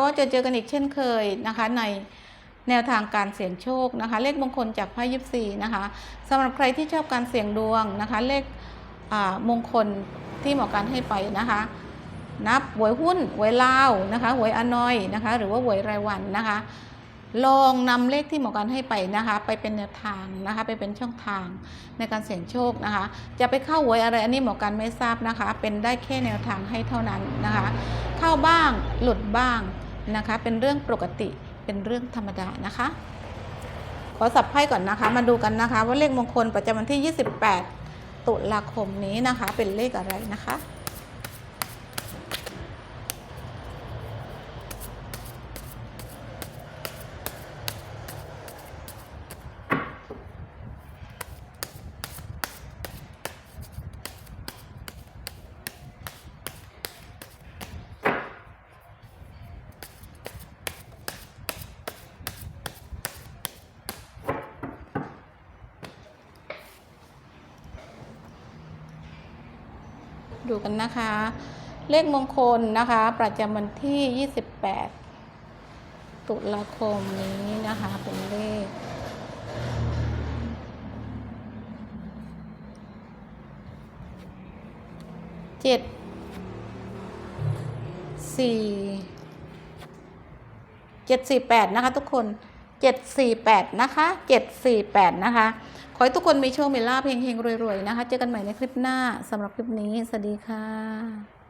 ก็จะเจอกันอีกเช่นเคยนะคะในแนวทางการเสี่ยงโชคนะคะ เลขมงคลจากไพ่ยิปซีนะคะสำหรับใครที่ชอบการเสี่ยงดวงนะคะ เลขมงคลที่หมอการให้ไปนะคะ นับหวยหุ้นหวยลาวนะคะหวยอนอยนะคะ หรือว่าหวยรายวันนะคะ ลองนำเลขที่หมอการให้ไปนะคะ ไปเป็นแนวทางนะคะ ไปเป็นช่องทางในการเสี่ยงโชคนะคะ จะไปเข้าหวยอะไรอันนี้หมอการไม่ทราบนะคะ เป็นได้แค่แนวทางให้เท่านั้นนะคะ เข้าบ้างหลุดบ้าง นะคะ เป็นเรื่องปกติเป็นเรื่องธรรมดานะคะ ขอสับไพ่ก่อนนะคะ มาดูกันนะคะ ว่าเลขมงคลประจำวันที่ 28 ตุลาคมนี้นะคะ เป็นเลขอะไรนะคะ ดูกันนะคะ เลขมงคลนะคะ ประจำวันที่ 28 ตุลาคมนี้นะคะ เป็นเลขเจ็ดสี่เจ็ดสี่แปดนะคะทุกคนเจ็ดสี่แปดนะคะเจ็ดสี่แปดนะคะ ให้ทุกคนมีโชคมีลาภเฮงๆรวยๆนะคะ เจอกันใหม่ในคลิปหน้าสำหรับคลิปนี้ สวัสดีค่ะ